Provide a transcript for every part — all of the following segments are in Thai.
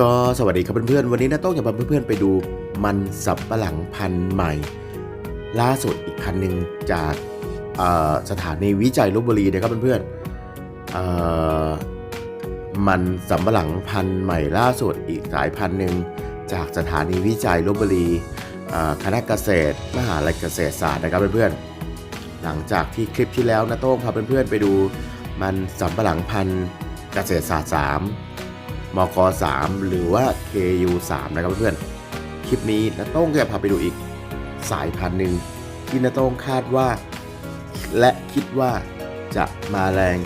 ก็สวัสดีครับเพื่อนๆ วันนี้นะต้องจะพาเพื่อนๆไปดูมันสับปะหลังพันธุ์ใหม่ ล่าสุดอีกพันหนึ่งจากสถานีวิจัยลบบุรีนะครับเพื่อนๆมันสำปะหลังพันธุ์ใหม่ล่าสุดอีกสายพันธุ์หนึ่งจากสถานีวิจัยลบบุรีคณะเกษตร มหาลัยเกษตรศาสตร์นะครับเพื่อนๆหลังจากที่คลิปที่แล้วนะโต้งพาเพื่อนๆไปดูมันสำปะหลังพันธุ์เกษตรศาสตร์3 มก3หรือว่า KU 3นะครับเพื่อนคลิปนี้นาโต้งจะพาไปดูอีกสายพันธุ์หนึ่งที่นาโต้งคาดว่า และคิดว่าจะมาแรง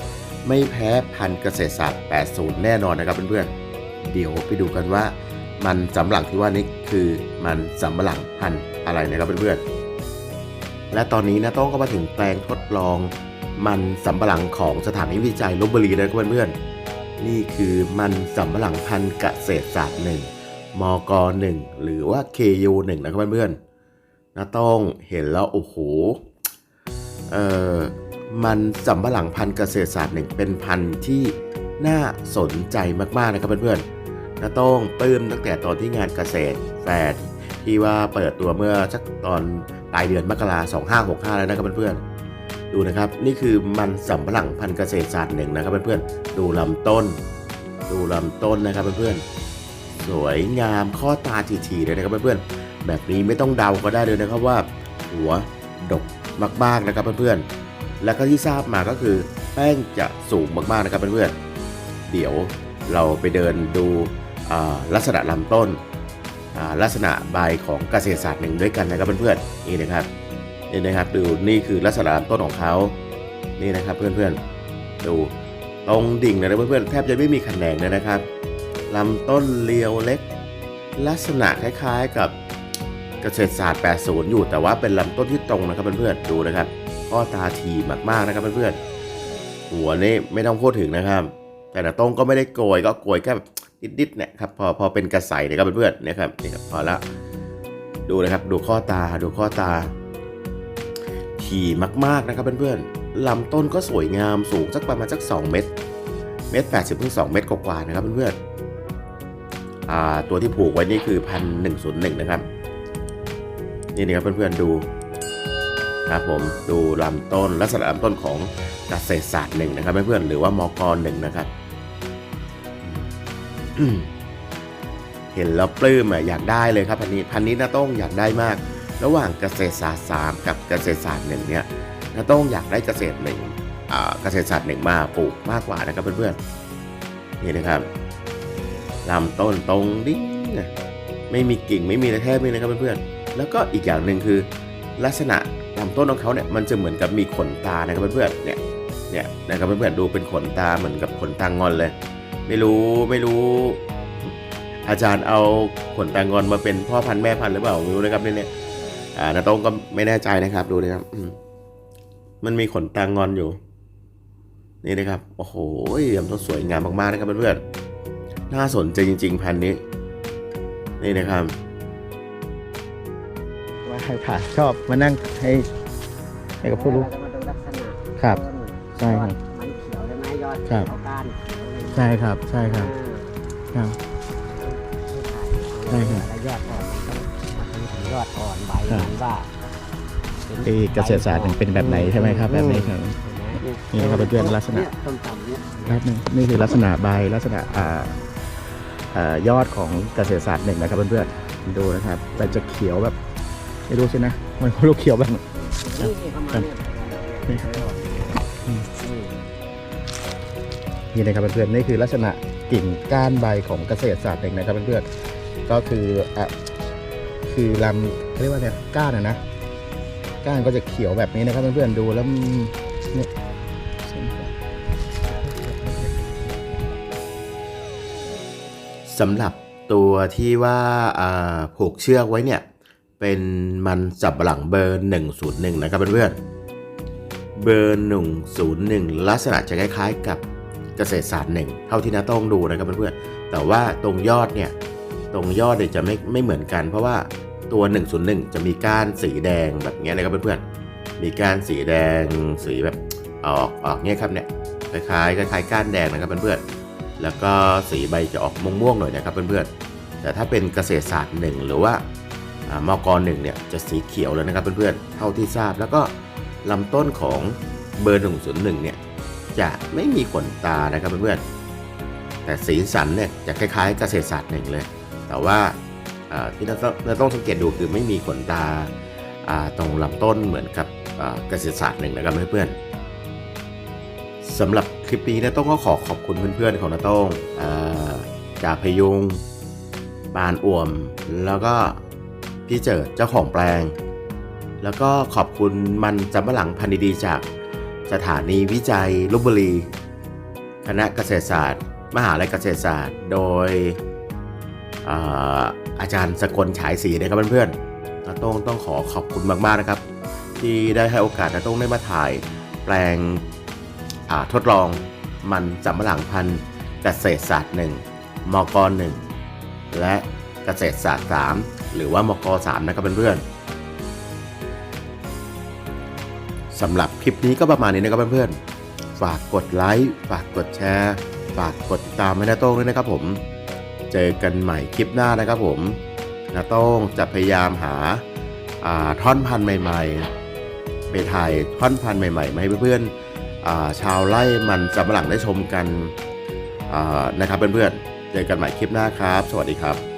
ไม่แพ้พันธุ์เกษตรศาสตร์ 80 แน่นอนนะครับเพื่อนๆ เดี๋ยวไปดูกันว่ามันสำหลังที่ว่านี้คือมันสำหลังพันธุ์อะไรนะครับเพื่อนๆ และตอนนี้นะต้องก็มาถึงแปลงทดลอง มันสำปะหลังของสถานีวิจัยลบบุรีนะครับเพื่อนๆ นี่คือมันสำปะหลังพันธุ์เกษตรศาสตร์หนึ่งมกหนึ่งหรือว่า KU หนึ่งนะครับเพื่อนๆนะต้องเห็นแล้ว โอ้โห เอ่อ มันสำปะหลังพันธุ์เกษตรศาสตร์หนึ่งเป็นพันธุ์ที่น่าสนใจมากๆนะครับเพื่อนๆนะต้องปลื้มตั้งแต่ตอนที่งานเกษตรแฟร์ที่ว่าเปิดตัวเมื่อสักตอนปลายเดือนมกราสองห้าหกห้าแล้วนะครับเพื่อนๆ ดูนะครับนี่คือมันสำปะหลังพันธุ์เกษตรศาสตร์หนึ่งนะครับเพื่อนๆดูลำต้น ดูลำต้นนะครับเพื่อนๆสวยงามข้อตาทีๆเลยนะครับเพื่อนๆแบบนี้ไม่ต้องเดาก็ได้เลยนะครับว่า หัวดกมากๆนะครับเพื่อนๆแล้วก็ที่ทราบมาก็คือแป้งจะสูงมากๆนะครับเพื่อนๆเดี๋ยวเราไปเดินดูลักษณะลำต้นลักษณะใบของเกษตรศาสตร์หนึ่งด้วยกันนะครับเพื่อนๆนี่นะครับ นี่นะครับดูนี่คือลักษณะต้นของเขานี่นะครับเพื่อนๆดูตรงดิ่งเลยนะเพื่อนๆแทบจะไม่มีแขนงเลยนะครับลำต้นเรียวเล็ก ลักษณะคล้ายๆกับเกษตรศาสตร์ 80 อยู่ แต่ว่าเป็นลำต้นที่ตรงนะครับเพื่อนๆดูนะครับข้อตาทีมากๆนะครับเพื่อนๆหัวนี่ไม่ต้องพูดถึงนะครับ แต่ละต้งก็ไม่ได้โกยก็โกยแค่แบบนิดๆเนี่ยครับพอพอเป็นกระใสเนี่ยครับเพื่อนๆเนี่ยครับนี่ครับพอละดูนะครับดูข้อตาดูข้อตา ถี่มากๆนะครับเพื่อนๆลำต้นก็สวยงามสูงสักประมาณสัก 2 เมตร เมตรแปดสิบถึงสองเมตรกว่าๆนะครับเพื่อนๆอ่าตัวที่ผูกไว้นี่คือพันหนึ่งศูนย์หนึ่งนะครับ นี่นะครับเพื่อนๆดูครับผมดูลำต้นลักษณะลำต้นของเกษตรศาสตร์หนึ่งนะครับเพื่อนๆหรือว่ามกหนึ่งนะครับเห็นแล้วปลื้มอะอยากได้เลยครับพันนี้พันนี้นาต้องอยากได้มาก ระหว่างเกษตรศาสตร์สามกับเกษตรศาสตร์หนึ่งเนี่ยนาต้องอยากได้เกษตรหนึ่งเกษตรศาสตร์หนึ่งมาปลูกมากกว่านะครับเพื่อนๆนี่นะครับลำต้นตรงดิ้งนะไม่มีกิ่งไม่มีอะไรแทบไม่นะครับเพื่อนๆแล้วก็อีกอย่างหนึ่งคือ ลักษณะลำต้นของเขาเนี่ยมันจะเหมือนกับมีขนตานะครับเพื่อนๆเนี่ยเนี่ยนะครับเพื่อนๆดูเป็นขนตาเหมือนกับขนตางอนเลย ไม่รู้ไม่รู้ อาจารย์เอาขนตางอนมาเป็นพ่อพันธุ์แม่พันธุ์หรือเปล่าไม่รู้นะครับเนี่ย อ่านาโต้งก็ไม่แน่ใจนะครับ ดูนะครับอืมมันมีขนตางอนอยู่ นี่นะครับ โอ้โหลำต้นสวยงามมากๆนะครับเพื่อนๆน่าสนใจจริง ๆ พันธุ์นี้ นี่นะครับว่าใครผ่านชอบมานั่งให้ให้กับผู้รู้เราจะมาดูลักษณะครับต้นใช่ครับ มันเขียวได้ไหมยอดครับ เขาก้านใช่ครับ ใช่ครับ ครับ ใช่ครับ แล้วยอดอ่อนมันต้องมาถึงถึง ยอดอ่อนใบครับมันว่าป็นที่เกษตรศาสตร์หนึ่งเป็นแบบไหนใช่ไหมครับแบบนี้ครับเห็นไหมนี่ครับเพื่อนๆลักษณะเยต้นต่ำเนี่ยครับนี่นี่คือลักษณะใบลักษณะอ่าอ่ายอดของเกษตรศาสตร์หนึ่งนะครับเพื่อนๆดูนะครับแต่จะเขียวแบบไม่รู้ใช่ไหมมันลูกเขียวแบบนี่ประมาณเนี่ยนี่ครับอืมนี่นะครับเพื่อนๆนี่คือลักษณะกิ่งก้านใบของเกษตรศาสตร์หนึ่งนะครับเพื่อนๆก็คืออะ คือลำเขาเรียกว่าเนี่ยก้านอะนะก้านก็จะเขียวแบบนี้นะครับเพื่อนๆดูแล้วเนี่ยสำหรับตัวที่ว่าผูกเชือกไว้เนี่ย เป็นมันสับปะหลังเบอร์ 101 นะครับเพื่อนๆเบอร์ 101 ลักษณะจะคล้ายๆกับเกษตรศาสตร์หนึ่งเท่าที่น้าต้องดูนะครับเพื่อนๆแต่ว่าตรงยอดเนี่ย ตรงยอดเนี่ยจะไม่ไม่เหมือนกัน เพราะว่าตัว 101 จะมีก้านสีแดงแบบเนี้ยนะครับเพื่อนๆมีก้านสีแดงสีแบบออกออกเนี่ยครับเนี่ยคล้ายๆคล้ายๆก้านแดงนะครับเพื่อนๆแล้วก็สีใบจะออกม่วงๆหน่อยนะครับเพื่อนๆแต่ถ้าเป็นเกษตรศาสตร์หนึ่งหรือว่าอ่ามกหนึ่งเนี่ยจะสีเขียวเลยนะครับเพื่อนๆเท่าที่ทราบแล้วก็ลำต้นของเบอร์ 101 เนี่ยจะไม่มีขนตานะครับเพื่อนๆแต่สีสันเนี่ยจะคล้ายๆเกษตรศาสตร์หนึ่งเลย แต่ว่าที่เราต้องเราต้องสังเกตดูคือไม่มีขนตาตรงลำต้นเหมือนกับเกษตรศาสตร์หนึ่งนะครับเพื่อนๆสำหรับคลิปนี้นะต้องก็ขอขอบคุณเพื่อนๆของนาโต้งอ่าจากพยุงบานอ่วม แล้วก็พี่เจิดเจ้าของแปลง แล้วก็ขอบคุณมันจำปะหลังพันธุ์ดีจากสถานีวิจัยลบบุรี คณะเกษตรศาสตร์ มหาลัยเกษตรศาสตร์ โดย อาจารย์สกลฉายศรีนะครับเพื่อนๆนาต้องต้องขอขอบคุณมากๆนะครับ ที่ได้ให้โอกาสนาต้องได้มาถ่ายแปลงทดลองมันสำปะหลังพันธุ์เกษตรศาสตร์1มก1และเกษตรศาสตร์ 3 หรือว่ามก3นะครับเพื่อนๆสำหรับคลิปนี้ก็ประมาณนี้นะครับเพื่อนๆฝากกดไลค์ฝากกดแชร์ ฝากกดติดตามให้นาโต้งด้วยนะครับผม เจอกันใหม่คลิปหน้านะครับผมนะต้องจะพยายามหาาท่อนพันธุ์ใหม่ ๆ ไปถ่ายท่อนพันธุ์ใหม่ๆมาให้เพื่อนๆาชาวไร่มันสำหลังได้ชมกันนะครับเพื่อนๆเจอกันใหม่คลิปหน้าครับ สวัสดีครับ